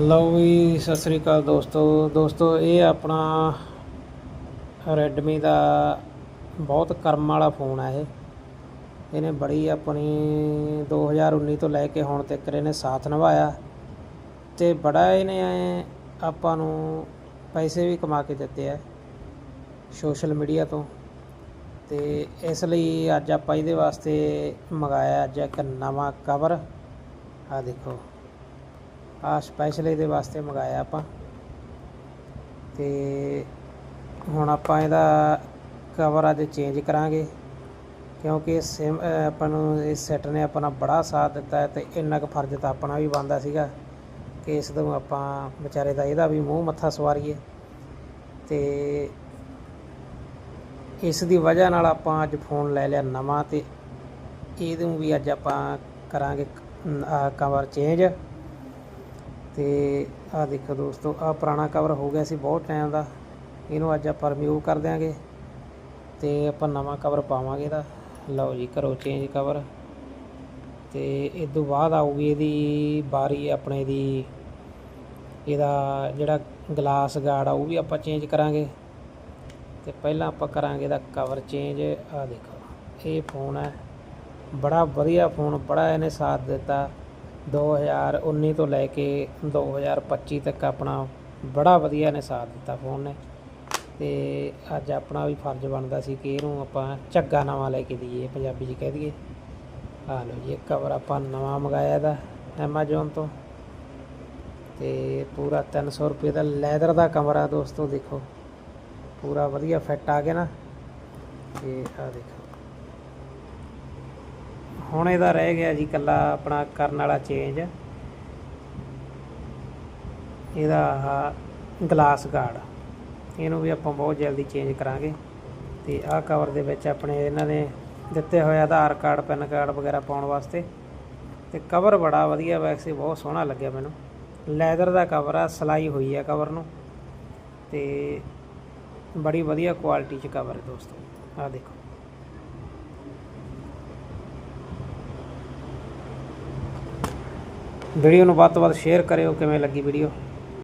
ਲਓ ਵੀ, ਸਤਿ ਸ੍ਰੀ ਅਕਾਲ ਦੋਸਤੋ। ਦੋਸਤੋ, ਇਹ ਆਪਣਾ ਰੈਡਮੀ ਦਾ ਬਹੁਤ ਕਰਮ ਵਾਲਾ ਫੋਨ ਆ ਇਹ। ਇਹਨੇ ਬੜੀ ਆਪਣੀ 2019 ਤੋਂ ਲੈ ਕੇ ਹੁਣ ਤੱਕ ਇਹਨੇ ਸਾਥ ਨਿਭਾਇਆ ਤੇ ਬੜਾ ਇਹਨੇ ਆਪਾਂ ਨੂੰ ਪੈਸੇ ਵੀ ਕਮਾ ਕੇ ਦਿੱਤੇ ਆ ਸੋਸ਼ਲ ਮੀਡੀਆ ਤੋਂ। ਤੇ ਇਸ ਲਈ ਅੱਜ ਆਪਾਂ ਇਹਦੇ ਵਾਸਤੇ ਮੰਗਾਇਆ ਅੱਜ ਇੱਕ ਨਵਾਂ ਕਵਰ ਆ ਦੇਖੋ। ਆ ਸਪੈਸ਼ਲ ਇਹਦੇ ਵਾਸਤੇ ਮੰਗਾਇਆ ਆਪਾਂ। ਤੇ ਹੁਣ ਆਪਾਂ ਇਹਦਾ ਕਵਰ ਅੱਜ ਚੇਂਜ ਕਰਾਂਗੇ, ਕਿਉਂਕਿ ਸਿਮ ਆਪਾਂ ਨੂੰ ਇਸ ਸੈੱਟ ਨੇ ਆਪਣਾ ਬੜਾ ਸਾਥ ਦਿੱਤਾ ਹੈ ਤੇ ਇੰਨਾ ਕੁ ਫਰਜ਼ ਤਾਂ ਆਪਣਾ ਵੀ ਬਣਦਾ ਸੀਗਾ ਕਿ ਇਸ ਤੋਂ ਆਪਾਂ ਵਿਚਾਰੇ ਦਾ ਇਹਦਾ ਵੀ ਮੂੰਹ ਮੱਥਾ ਸਵਾਰੀਏ। ਤੇ ਇਸ ਦੀ ਵਜ੍ਹਾ ਨਾਲ ਆਪਾਂ ਅੱਜ ਫੋਨ ਲੈ ਲਿਆ ਨਵਾਂ ਤੇ ਇਹਨੂੰ ਵੀ ਅੱਜ ਆਪਾਂ ਕਰਾਂਗੇ ਕਵਰ ਚੇਂਜ ਤੇ ਆਹ ਦੇਖੋ ਦੋਸਤੋ, ਆਹ ਪੁਰਾਣਾ ਕਵਰ ਹੋ ਗਿਆ ਸੀ ਬਹੁਤ ਟਾਈਮ ਦਾ। ਇਹਨੂੰ ਅੱਜ ਆਪਾਂ ਰਿਮੂਵ ਕਰ ਦਿਆਂਗੇ ਤੇ ਆਪਾਂ ਨਵਾਂ ਕਵਰ ਪਾਵਾਂਗੇ ਇਹਦਾ। ਲਓ ਜੀ ਕਰੋ ਚੇਂਜ ਕਵਰ ਤੇ ਇਸ ਤੋਂ ਬਾਅਦ ਆਊਗੀ ਇਹਦੀ ਬਾਰੀ ਆਪਣੇ ਦੀ, ਇਹਦਾ ਜਿਹੜਾ ਗਲਾਸ ਗਾਰਡ ਆ, ਉਹ ਵੀ ਆਪਾਂ ਚੇਂਜ ਕਰਾਂਗੇ। ਤੇ ਪਹਿਲਾਂ ਆਪਾਂ ਕਰਾਂਗੇ ਇਹਦਾ ਕਵਰ ਚੇਂਜ ਆ ਦੇਖੋ, ਇਹ ਫੋਨ ਹੈ। ਬੜਾ ਵਧੀਆ ਫੋਨ ਬੜਾ ਇਹਨੇ ਸਾਥ ਦਿੱਤਾ। 2019 ਤੋਂ ਲੈ ਕੇ 2025 ਤੱਕ ਆਪਣਾ ਬੜਾ ਵਧੀਆ ਨੇ ਸਾਥ ਦਿੱਤਾ ਫੋਨ ਨੇ। ਤੇ ਅੱਜ ਆਪਣਾ ਵੀ ਫਰਜ਼ ਬਣਦਾ ਸੀ ਕਿ ਇਹਨੂੰ ਆਪਾਂ ਝੱਗਾ ਨਵਾਂ ਲੈ ਕੇ ਦਈਏ, ਪੰਜਾਬੀ 'ਚ ਕਹਿ ਦਈਏ। ਆ ਲਓ ਜੀ ਇਹ ਕਵਰ ਆਪਾਂ ਨਵਾਂ ਮੰਗਾਇਆ ਇਹਦਾ ਐਮਾਜ਼ੋਨ ਤੋਂ। ਤੇ ਪੂਰਾ 300 ਰੁਪਏ ਦਾ ਲੈਦਰ ਦਾ ਕਮਰਾ ਦੋਸਤੋ ਦੇਖੋ। ਪੂਰਾ ਵਧੀਆ ਫਿੱਟ ਆ ਗਿਆ ਨਾ। ਤੇ ਆ ਦੇਖੋ। ਹੁਣ ਇਹਦਾ ਰਹਿ ਗਿਆ ਜੀ ਕੱਲਾ ਆਪਣਾ ਕਰਨ ਵਾਲਾ ਚੇਂਜ ਇਹਦਾ ਆਹ ਗਲਾਸ ਗਾਰਡ ਇਹਨੂੰ ਵੀ ਆਪਾਂ ਬਹੁਤ ਜਲਦੀ ਚੇਂਜ ਕਰਾਂਗੇ। ਤੇ ਆਹ ਕਵਰ ਦੇ ਵਿੱਚ ਆਪਣੇ ਇਹਨਾਂ ਨੇ ਦਿੱਤੇ ਹੋਏ ਆਧਾਰ ਕਾਰਡ, ਪੈਨ ਕਾਰਡ ਵਗੈਰਾ ਪਾਉਣ ਵਾਸਤੇ। ਤੇ ਕਵਰ ਬੜਾ ਵਧੀਆ ਵੈਕਸੀ ਬਹੁਤ ਸੋਹਣਾ ਲੱਗਿਆ ਮੈਨੂੰ। ਲੈਦਰ ਦਾ ਕਵਰ ਆ, ਸਲਾਈ ਹੋਈ ਆ ਕਵਰ ਨੂੰ। ਤੇ ਬੜੀ ਵਧੀਆ ਕੁਆਲਿਟੀ ਚ ਕਵਰ ਹੈ ਦੋਸਤੋ। ਆਹ ਦੇਖੋ। ਵੀਡੀਓ ਨੂੰ ਵੱਧ ਤੋਂ ਵੱਧ ਸ਼ੇਅਰ ਕਰਿਓ ਕਿਵੇਂ ਲੱਗੀ ਵੀਡੀਓ